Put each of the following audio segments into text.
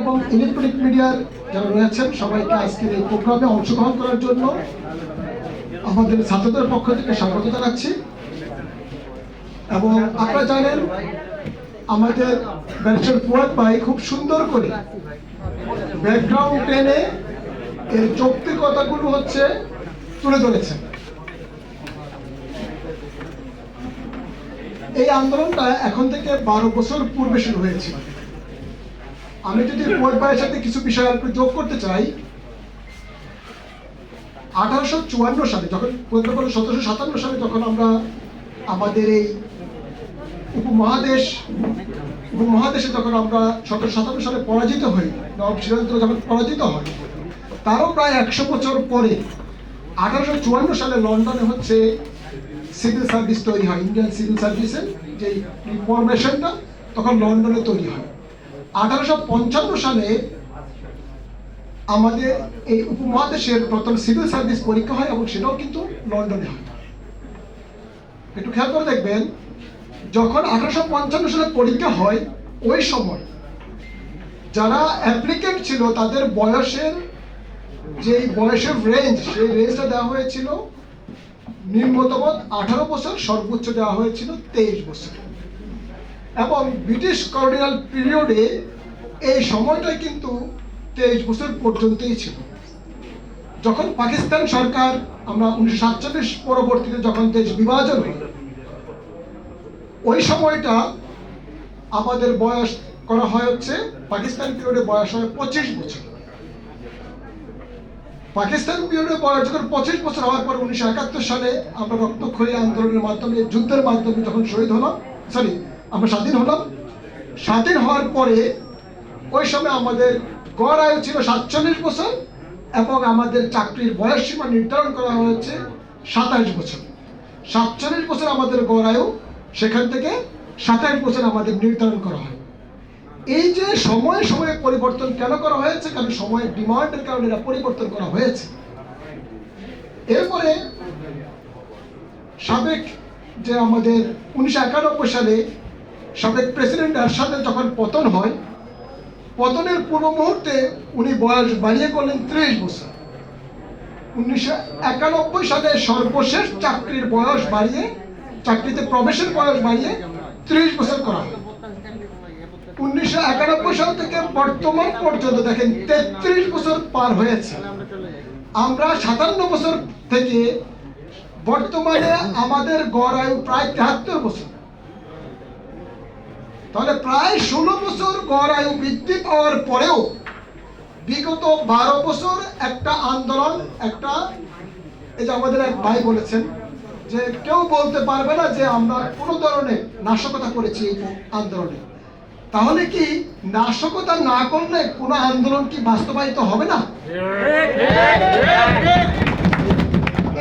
এবং ইলেকট্রনিক মিডিয়ার যারা রয়েছেন, সবাইকে আজকের এই প্রোগ্রামে অংশগ্রহণ করার জন্য আমাদের ছাত্রদের পক্ষ থেকে স্বাগত জানাচ্ছি। এবং আপনারা জানেন, আমাদের ভাই খুব সুন্দর করে ব্যাকগ্রাউন্ড টেনে এর যৌক্তিকতাগুলো হচ্ছে তুলে ধরেছেন। এই আন্দোলনটা এখন থেকে বারো বছর পূর্বে শুরু হয়েছিল। আমি যদি ভাইয়ের সাথে কিছু বিষয় একটু যোগ করতে চাই, আঠারোশো চুয়ান্ন সালে যখন সতেরোশো সাতান্ন সালে যখন আমরা আমাদের এই উপমহাদেশ, উপমহাদেশে যখন আমরা সতেরোশো সাতান্ন সালে পরাজিত হই, নবাব সিরাজউদ্দৌলা যখন পরাজিত হয় তারও প্রায় একশো বছর পরে আঠারোশো চুয়ান্ন সালে লন্ডনে হচ্ছে সিভিল সার্ভিস তৈরি হয়, ইন্ডিয়ান সিভিল সার্ভিসের যে রিফরমেশনটা তখন লন্ডনে তৈরি হয়। আঠারোশো পঞ্চান্ন সালে আমাদের এই উপমহাদেশের প্রথম সিভিল সার্ভিস পরীক্ষা হয় এবং সেটাও কিন্তু লন্ডনে হয়। একটু খেয়াল করে দেখবেন, যখন আঠারোশো পঞ্চান্ন সালে পরীক্ষা হয়, ওই সময় যারা অ্যাপ্লিকেন্ট ছিল, তাদের বয়সের যে বয়সের রেঞ্জ সেই রেঞ্জটা দেওয়া হয়েছিল, নিম্নতম আঠারো বছর, সর্বোচ্চ দেওয়া হয়েছিল তেইশ বছর। এবং ব্রিটিশ কলোনিয়াল পিরিয়ডে এই সময়টা কিন্তু তেইশ বছর পর্যন্তই ছিল। যখন পাকিস্তান সরকার আমরা উনিশশো সাতচল্লিশ পরবর্তীতে যখন দেশ বিভাজন হয় ওই সময়টা আমাদের বয়স করা হয় হচ্ছে, পাকিস্তান পিরিয়ডে বয়স হয় পঁচিশ বছর। পাকিস্তান পিরিয়ডে বয়স যখন পঁচিশ বছর হওয়ার পর উনিশশো একাত্তর সালে আমরা রক্তক্ষয়ী আন্দোলনের মাধ্যমে, যুদ্ধের মাধ্যমে যখন শহীদ হলাম সরি আমরা স্বাধীন হলাম। স্বাধীন হওয়ার পরে ওই সময় আমাদের গড় আয়ু ছিল সাতচল্লিশ বছর এবং আমাদের চাকরির বয়স সীমা নির্ধারণ করা হয়েছে সাতাইশ বছর। সাতচল্লিশ বছর আমাদের গড় আয়ু, সেখান থেকে সাতাশ বছর আমাদের নির্ধারণ করা হয়। এই যে সময়ে সময়ে পরিবর্তন কেন করা হয়েছে? কারণ সময়ের ডিমান্ডের কারণে এটা পরিবর্তন করা হয়েছে। এরপরে সাবেক যে আমাদের উনিশশো একানব্বই সালে সাবেক প্রেসিডেন্ট এরশাদের যখন পতন হয়, পতনের পূর্ব মুহূর্তে উনি বয়স বাড়িয়ে করলেন ত্রিশ বছর। উনিশশো একানব্বই সালে সর্বশেষ চাকরির বয়স বাড়িয়ে, চাকরিতে প্রবেশের বয়স বাড়িয়ে ত্রিশ বছর করা হয়। উনিশশো একানব্বই সাল থেকে বর্তমান পর্যন্ত দেখেন তেত্রিশ বছর পার হয়েছে। আমরা সাতান্ন বছর থেকে বর্তমানে আমাদের গড় আয়ু প্রায় তেহাত্তর বছর। তাহলে প্রায় ষোলো বছর গড় আয়ু বৃদ্ধি পাওয়ার পরেও বিগত বারো বছর একটা আন্দোলন, একটা এই যে আমাদের এক ভাই বলেছেন যে কেউ বলতে পারবে না যে আমরা কোনো ধরনের নাশকতা করেছি এই আন্দোলনে। তাহলে কি নাশকতা না করলে কোনো আন্দোলন কি বাস্তবায়িত হবে না?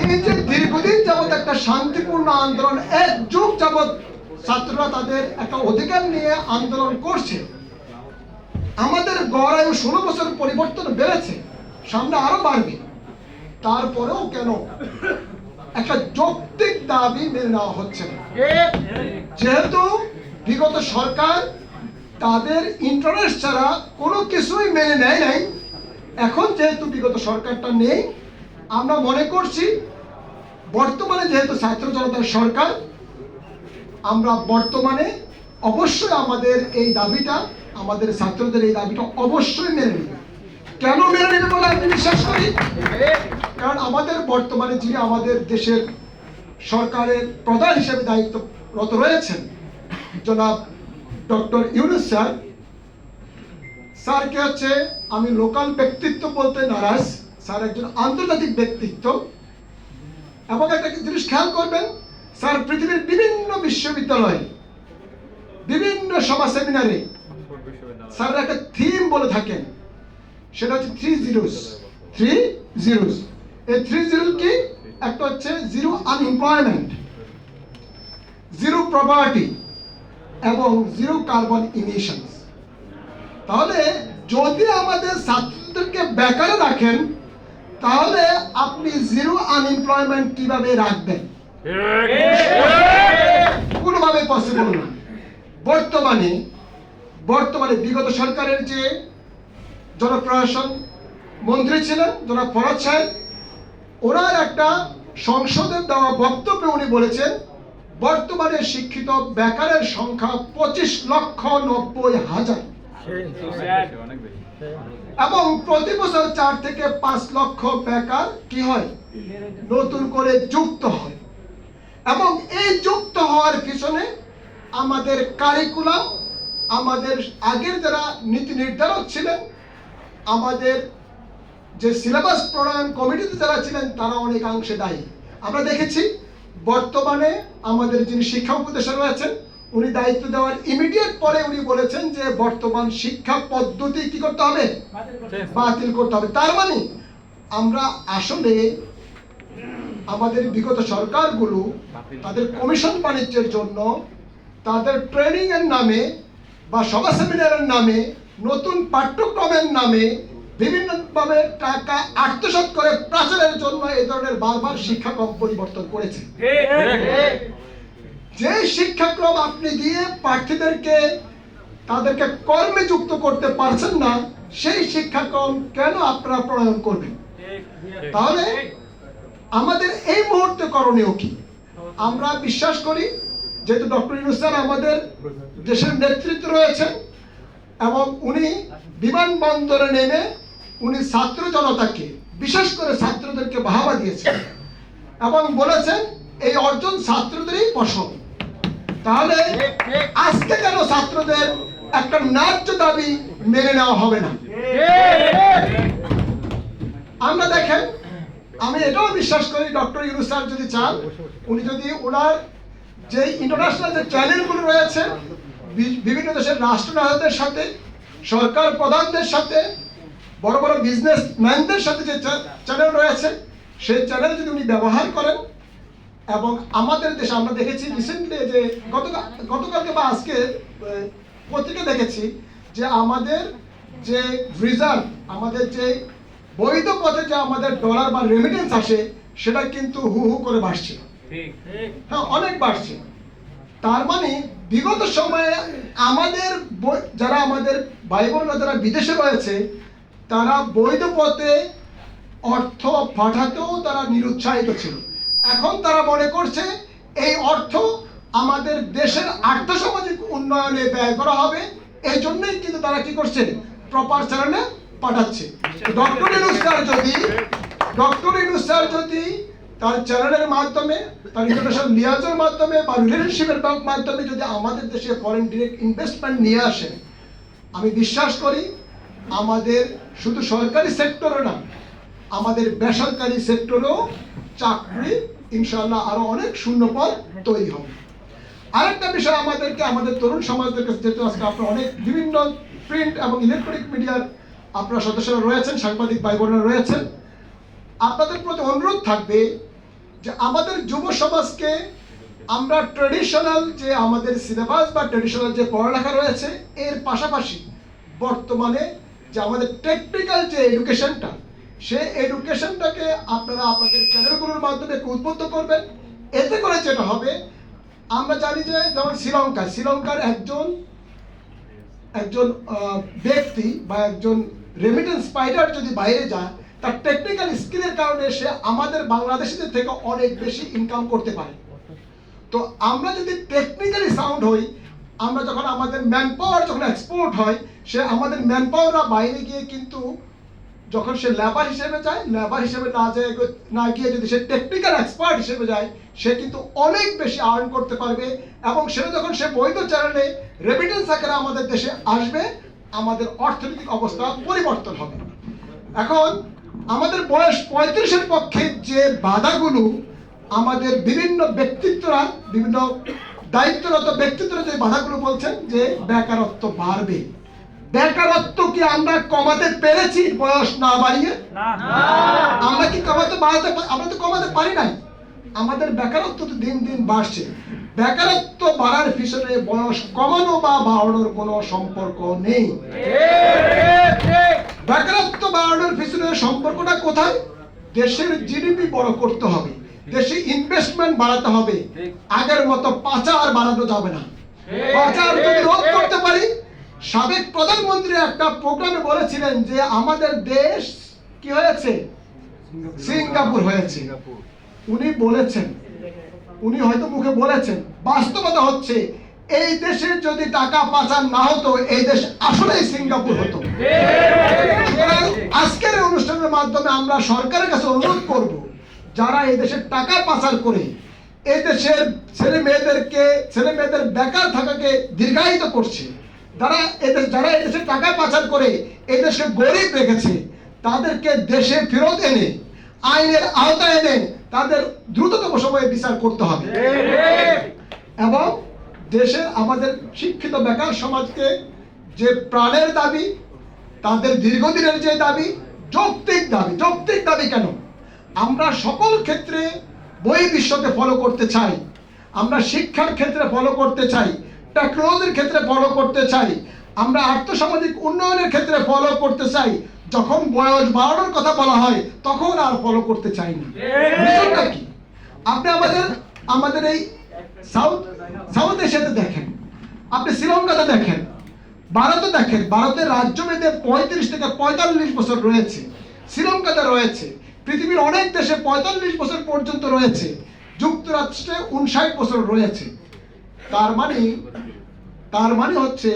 এই যে দীর্ঘদিন যাবৎ একটা শান্তিপূর্ণ আন্দোলন, এক যুগ যাবৎ ছাত্ররা তাদের একটা অধিকার নিয়ে আন্দোলন করছে। আমাদের গড় আয়ু ষোলো বছর পরিবর্তন বেড়েছে, সামনে আরও বাড়বে। তারপরেও কেন একটা যৌক্তিক দাবি মেনে নেওয়া হচ্ছে না? যেহেতু বিগত সরকার তাদের ইন্টারেস্ট ছাড়া কোনো কিছুই মেনে নেয় নাই, এখন যেহেতু বিগত সরকারটা নেই, আমরা মনে করছি বর্তমানে যেহেতু ছাত্র জনতার সরকার আমরা বর্তমানে অবশ্যই আমাদের এই দাবিটা, আমাদের ছাত্রদের এই দাবিটা অবশ্যই মেনে নেবে। কেন মেনে নেবে বলে আমি বিশ্বাস করি? কারণ আমাদের বর্তমানে যিনি আমাদের দেশের সরকারের প্রধান হিসেবে দায়িত্বরত রয়েছেন, জনাব ডক্টর ইউনুস স্যার, স্যারকে হচ্ছে আমি লোকাল ব্যক্তিত্ব বলতে নারাজ। স্যার একজন আন্তর্জাতিক ব্যক্তিত্ব। এবং একটা জিনিস খেয়াল করবেন স্যার, পৃথিবীর বিভিন্ন বিশ্ববিদ্যালয়ে, বিভিন্ন সভা সেমিনারে স্যার একটা থিম বলে থাকেন। সেটা হচ্ছে থ্রি জিরোস থ্রি জিরোস এই থ্রি জিরো কি? একটা হচ্ছে জিরো আনএমপ্লয়মেন্ট জিরো প্রপার্টি এবং জিরো কার্বন ইমিশন তাহলে যদি আমাদের ছাত্রদেরকে বেকারে রাখেন, তাহলে আপনি জিরো আনএমপ্লয়মেন্ট কীভাবে রাখবেন? কোনোভাবে পসিবল না। বর্তমানে বর্তমানে বিগত সরকারের যে জনপ্রশাসন মন্ত্রী ছিলেন, জনাব ফরাজ সাহেব, ওনার একটা সংসদের দেওয়া বক্তব্যে উনি বলেছেন, বর্তমানে শিক্ষিত বেকারের সংখ্যা পঁচিশ লক্ষ নব্বই হাজার। এবং প্রতি বছর চার থেকে পাঁচ লক্ষ বেকার কি হয়? নতুন করে যুক্ত হয়। এবং এই যুক্ত হওয়ার পিছনে আমাদের কারিকুলাম আমাদের আগের যারা নীতি নির্ধারক ছিলেন আমাদের যে সিলেবাস প্রণয়ন কমিটিতে যারা ছিলেন তারা অনেকাংশে দায়ী। আমরা দেখেছি বর্তমানে আমাদের যিনি শিক্ষা উপদেষ্টা রয়েছেন উনি দায়িত্ব দেওয়ার ইমিডিয়েট পরে উনি বলেছেন যে বর্তমান শিক্ষা পদ্ধতি কি করতে হবে। বাতিল করতে হবে। তার মানে আমরা আসলে আমাদের বিগত সরকারগুলো তাদের কমিশন বাণিজ্যের জন্য তাদের ট্রেনিং এর নামে বা সভা সেমিনারের নামে নতুন পাঠ্যক্রমের নামে বিভিন্নভাবে টাকা আত্মসাৎ করে প্রচারের জন্য এই ধরনের বারবার শিক্ষাক্রম পরিবর্তন করেছে। যে শিক্ষাক্রম আপনি দিয়ে প্রার্থীদেরকে তাদেরকে কর্মে যুক্ত করতে পারছেন না সেই শিক্ষাক্রম কেন আপনারা প্রণয়ন করবেন? তাহলে আমাদের এই মুহূর্তে করণীয় কি? আমরা বিশ্বাস করি যেহেতু ডক্টর ইউনুস স্যার আমাদের দেশের নেতৃত্ব রয়েছেন এবং উনি বিমানবন্দরে নেমে উনি ছাত্র জনতাকে, বিশেষ করে ছাত্রদেরকে বাহাবা দিয়েছেন এবং বলেছেন এই অর্জন ছাত্রদেরই ফসল। তাহলে আজকে কেন ছাত্রদের একটা ন্যায্য দাবি মেনে নেওয়া হবে না? আমরা দেখেন আমি এটাও বিশ্বাস করি, ডক্টর ইউনুস স্যার যদি চান, উনি যদি ওনার যে ইন্টারন্যাশনাল যে চ্যানেলগুলো রয়েছে বিভিন্ন দেশের রাষ্ট্রনায়কদের সাথে, সরকার প্রধানদের সাথে, বড় বড় বিজনেস ম্যানদের সাথে যে চ্যানেল রয়েছে, সেই চ্যানেল যদি উনি ব্যবহার করেন, এবং আমাদের দেশে আমরা দেখেছি রিসেন্টলি যে গতকাল গতকালকে বা আজকে পত্রিকা দেখেছি যে আমাদের যে রিজার্ভ আমাদের যে বৈধ পথে যে আমাদের ডলার বা রেমিটেন্স আসে সেটা কিন্তু হু হু করে বাড়ছে। হ্যাঁ অনেক বাড়ছে। তার মানে বিগত সময়ে আমাদের যারা আমাদের ভাই বোনরা যারা বিদেশে রয়েছে তারা বৈধ পথে অর্থ পাঠাতেও তারা নিরুৎসাহিত ছিল। এখন তারা মনে করছে এই অর্থ আমাদের দেশের আর্থসামাজিক উন্নয়নে ব্যয় করা হবে। এই জন্যই কিন্তু তারা কি করছে? প্রপার চ্যানেলে পাঠাচ্ছে। ডক্টর ইনুস স্যার যদি ডক্টর ইনুস স্যার যদি তার চ্যানেলের মাধ্যমে, তার ইন্টারন্যাশনাল লিয়াজের মাধ্যমে বা রিলেশনশিপের মাধ্যমে যদি আমাদের দেশে ফরেন ডিরেক্ট ইনভেস্টমেন্ট নিয়ে আসেন আমি বিশ্বাস করি আমাদের শুধু সরকারি সেক্টরও না, আমাদের বেসরকারি সেক্টরেও চাকরি ইনশাল্লাহ আরও অনেক শূন্যপদ তৈরি হবে। আরেকটা বিষয় আমাদেরকে, আমাদের তরুণ সমাজদের কাছে যেহেতু আজকে আপনারা অনেক বিভিন্ন প্রিন্ট এবং ইলেকট্রনিক মিডিয়ার আপনারা সদস্যরা রয়েছেন, সাংবাদিক ভাই বোনেরা রয়েছেন। আপনাদের প্রতি অনুরোধ থাকবে যে আমাদের যুব সমাজকে আমরা ট্রেডিশনাল যে আমাদের সিলেবাস বা ট্রেডিশনাল যে পড়ালেখা রয়েছে, এর পাশাপাশি বর্তমানে যে আমাদের টেকনিক্যাল যে এডুকেশনটা সেই এডুকেশনটাকে আপনারা আপনাদের চ্যানেলগুলোর মাধ্যমে উদ্বুদ্ধ করবেন। এতে করে যেটা হবে, আমরা জানি যে যেমন শ্রীলঙ্কা শ্রীলঙ্কার একজন একজন ব্যক্তি বা একজন রেমিটেন্স স্পাইডার যদি বাইরে যায়, তার টেকনিক্যাল স্কিলের কারণে সে আমাদের বাংলাদেশিদের থেকে অনেক বেশি ইনকাম করতে পারে। তো আমরা যদি টেকনিক্যালি সাউন্ড হই, আমরা যখন আমাদের ম্যান পাওয়ার যখন এক্সপোর্ট হয়, সে আমাদের ম্যান পাওয়াররা বাইরে গিয়ে কিন্তু যখন সে লেবার হিসেবে যায় লেবার হিসেবে না যায়, না গিয়ে যদি সে টেকনিক্যাল এক্সপার্ট হিসেবে যায়, সে কিন্তু অনেক বেশি আর্ন করতে পারবে এবং সেটা যখন সে বৈধ চ্যানেলে রেমিটেন্স আকারে আমাদের দেশে আসবে আমাদের অর্থনৈতিক অবস্থা পরিবর্তন হবে। এখন আমাদের বয়স পঁয়ত্রিশের পক্ষে যে বাধাগুলো আমাদের বিভিন্ন ব্যক্তিত্বরা বিভিন্ন দায়িত্বরত ব্যক্তিত্বরা যে বাধাগুলো বলছেন যে বেকারত্ব বাড়বে। বেকারত্ব কি আমরা কমাতে পেরেছি বয়স না বাড়িয়ে? আমরা কি কমাতে বাড়াতে আমরা তো কমাতে পারি নাই। আমাদের বেকারত্ব তো দিন দিন বাড়ছে। বেকারত্ব বাড়ার পিছনে বয়স কমানো বা বাড়ানোর কোনো সম্পর্ক নেই। বেকারত্ব বাড়ানোর পিছনে সম্পর্কটা কোথায়? দেশের জিডিপি বড় করতে হবে, দেশে ইনভেস্টমেন্ট বাড়াতে হবে। আগের মতো পাচার বাড়ানো যাবে না। পাচার যদি রোধ করতে পারি, সাবেক প্রধানমন্ত্রী একটা প্রোগ্রামে বলেছিলেন যে আমাদের দেশ কি হয়েছে? সিঙ্গাপুর হয়েছে। উনি বলেছেন উনি হয়তো মুখে বলেছেন, বাস্তবতা হচ্ছে এই দেশে যদি টাকা পাচার না হতো, এই দেশ আসলেই সিঙ্গাপুর হতো। আজকের অনুষ্ঠানের মাধ্যমে আমরা সরকারের কাছে অনুরোধ করব, যারা এই দেশের টাকা পাচার করে, এই দেশের ছেলে মেয়েদেরকে, ছেলে মেয়েদের বেকার থাকাকে দীর্ঘায়িত করছে, যারা এদেশ যারা এই দেশে টাকা পাচার করে, এই দেশে গরিব রেখেছে, তাদেরকে দেশে ফেরত এনে, আইনের আওতায় এনে তাদের দ্রুততম সময়ে বিচার করতে হবে। এবং দেশের আমাদের শিক্ষিত বেকার সমাজকে যে প্রাণের দাবি, তাদের দীর্ঘদিনের যে দাবি, যৌক্তিক দাবি। যৌক্তিক দাবি কেন? আমরা সকল ক্ষেত্রে বই বিশ্বকে ফলো করতে চাই। আমরা শিক্ষার ক্ষেত্রে ফলো করতে চাই। টেকনোলজির ক্ষেত্রে ফলো করতে চাই। আমরা আর্থসামাজিক উন্নয়নের ক্ষেত্রে ফলো করতে চাই। যখন বয়স বাড়ানোর কথা বলা হয় তখন আর ফলো করতে চাই না কি? আপনি আমাদের আমাদের এই সাউথ সাউথ এশিয়াতে দেখেন। আপনি শ্রীলঙ্কাতে দেখেন। ভারতে দেখেন ভারতের রাজ্য মেয়েদের পঁয়ত্রিশ থেকে পঁয়তাল্লিশ বছর রয়েছে। শ্রীলঙ্কাতে রয়েছে। পৃথিবীর অনেক দেশে পঁয়তাল্লিশ বছর পর্যন্ত রয়েছে। যুক্তরাষ্ট্রে উনষাট বছর রয়েছে। তার মানে তার মানে হচ্ছে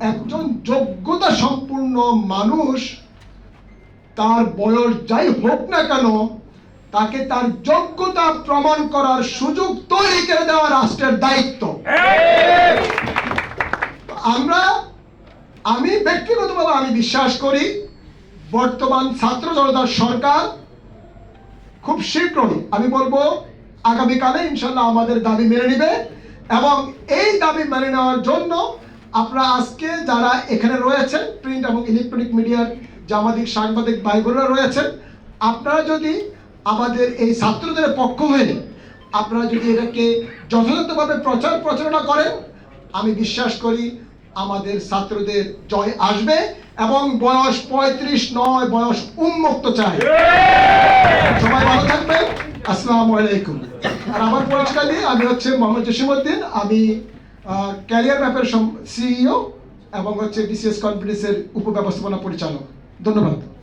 একজন যোগ্যতা সম্পূর্ণ মানুষ তার বয়স যাই হোক না কেন, তাকে তার যোগ্যতা প্রমাণ করার সুযোগ তৈরি করে দেওয়া রাষ্ট্রের দায়িত্ব। আমরা, আমি ব্যক্তিগতভাবে আমি বিশ্বাস করি, বর্তমান ছাত্র জনতার সরকার খুব শীঘ্রই, আমি বলব, আগামীকালে ইনশাল্লাহ আমাদের দাবি মেনে নেবে এবং এই দাবি মেনে নেওয়ার জন্য আপনারা আজকে যারা এখানে রয়েছেন প্রিন্ট এবং ইলেকট্রনিক মিডিয়ার জামাদিক সাংবাদিক ভাই বোনেরা রয়েছেন, আপনারা যদি আমাদের এই ছাত্রদের পক্ষ হয়ে আপনারা যদি এটাকে যথাযথভাবে প্রচার প্রচারণা করেন, আমি বিশ্বাস করি আমাদের ছাত্রদের জয় আসবে এবং বয়স পঁয়ত্রিশ নয়, বয়স উন্মুক্ত চাই। সবাই ভালো থাকবেন। আসসালামু আলাইকুম। আর আমার পরিচয় দিয়ে আমি হচ্ছে মোহাম্মদ জসিমউদ্দিন। আমি ক্যারিয়ার ম্যাপের সিইও এবং হচ্ছে বিসিএস কনফিডেন্সের উপব্যবস্থাপনা পরিচালক। ধন্যবাদ।